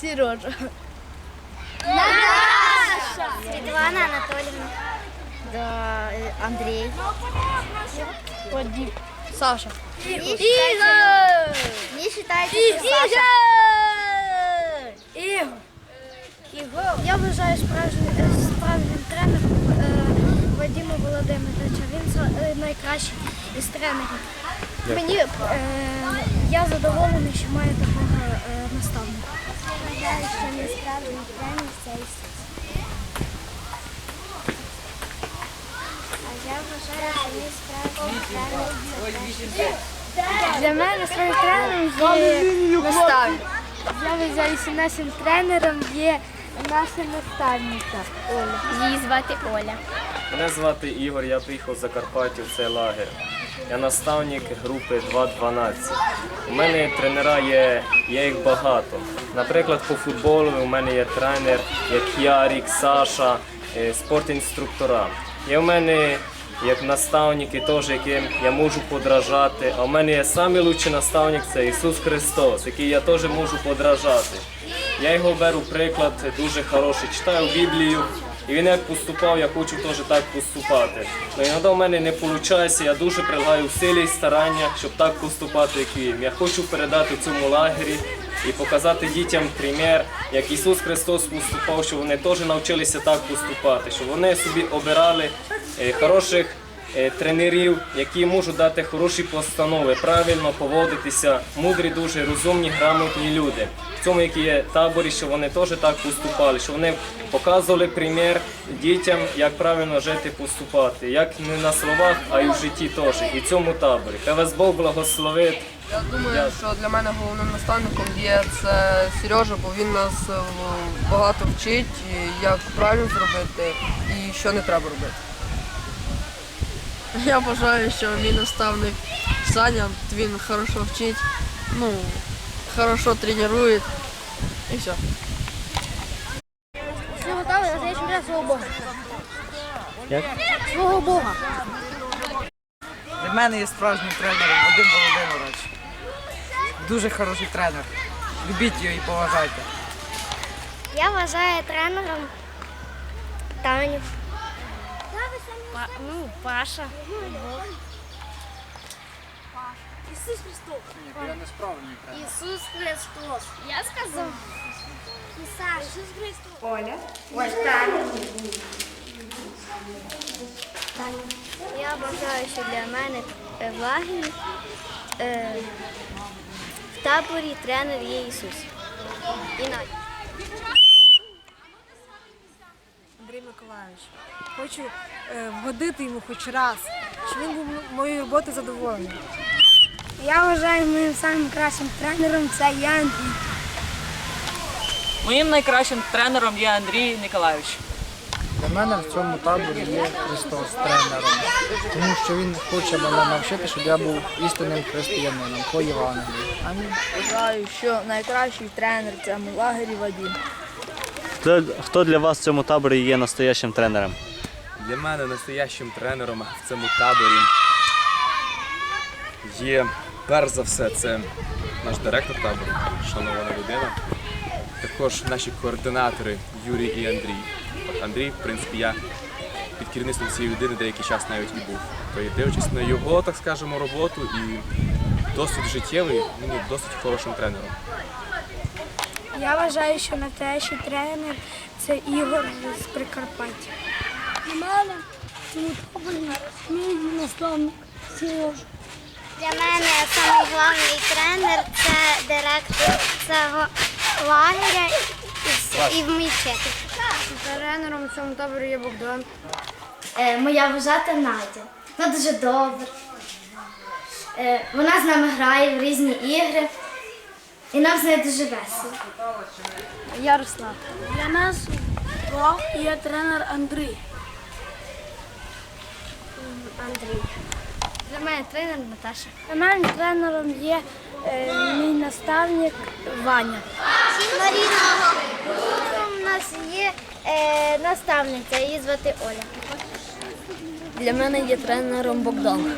Сережа. Світлана Анатолівна. Да, е, Андрій. Саша. Ігор! Мені вважається, що Саша. Ігор. Ігор. Я вважаю справжнім, е, справжнім тренером е, Вадима Володимировича. Він найкращий із тренерів. Мені е, я задоволений, що маю такого е, наставника. Я що не справжній тренер це Ісус. А я вважаю, що не справжній це Для мене своїм тренером є наставник. Я вважаюся нашим тренером є наша наставниця Оля. Її звати Оля. Мене звати Ігор, я приїхав з Закарпаття в цей лагер. Я наставник групи 2.12. У мене тренера є, є їх багато. Наприклад, по футболу у мене є тренер, як Ярік, Саша, е, спортінструктора. Є у мене як наставники, теж, яким я можу подражати. А у мене є найкращий наставник це Ісус Христос, який я теж можу подражати. Я його беру приклад, дуже хороший. Читаю Біблію, і він як поступав, я хочу теж так поступати. Ну іноді в мене не виходить, я дуже прилагаю силі і старання, щоб так поступати, як він. Я хочу передати цьому лагері і показати дітям примір, як Ісус Христос поступав, щоб вони теж навчилися так поступати, щоб вони собі обирали е, хороших тренерів, які можуть дати хороші постанови, правильно поводитися, мудрі, дуже розумні, грамотні люди. В цьому які є таборі, що вони теж так поступали, що вони показували примір дітям, як правильно жити, поступати, як не на словах, а й в житті теж. І в цьому таборі. Хай вас Бог благословить. Я думаю, що для мене головним наставником є це Сережа, бо він нас е, багато вчить, як правильно зробити і що не треба робити. Я вважаю, що мій наставник Саня, він хорошо вчить, ну, хорошо тренує і все. Свого табора я ще свого Бога. Як? Свого Бога. Для мене є справжнім тренером Вадим Володимирович. Дуже хороший тренер. Любіть його і поважайте. Я вважаю тренером Таню. Па, ну, Паша. Ісус Христос. Я сказав. Ісус Христос. Я бажаю, що для мене в лагері е, в таборі тренер є Ісус. І Надя. Миколаївич. Хочу е, вгодити йому хоч раз, щоб він був моєю роботою задоволений. Я вважаю моїм самим кращим тренером це я Андрій. Моїм найкращим тренером є Андрій Ніколаєвич. Для мене в цьому таборі є Христос тренером, тому що Він хоче мене навчити, щоб я був істинним християнином по Євангелію. Амінь. Вважаю, що найкращий тренер в цьому лагері Вадим. Хто, хто для вас в цьому таборі є настоящим тренером? Для мене настоящим тренером в цьому таборі є перш за все це наш директор табору, шанована людина. Також наші координатори Юрій і Андрій. Андрій, в принципі, я під керівництвом цієї людини деякий час навіть і був. То дивлячись на його, так скажемо, роботу і досвід життєвий, він є досить хорошим тренером. Я вважаю, що настоящий тренер це Ігор з Прикарпаття. У мене мій наставник Сережа. Для мене найголовніший тренер це директор цього лагеря і, і вмій вчити. Тренером в цьому таборі є Богдан. Е, моя вважати Надя. Вона дуже добра. Е, вона з нами грає в різні ігри. І нам з нею дуже весело. Ярослав. Для нас є тренер Андрій. Андрій. Для мене тренер Наташа. Для мене тренером є е, мій наставник Ваня. Маріна. У нас є е, наставниця, її звати Оля. Для мене є тренером Богдан.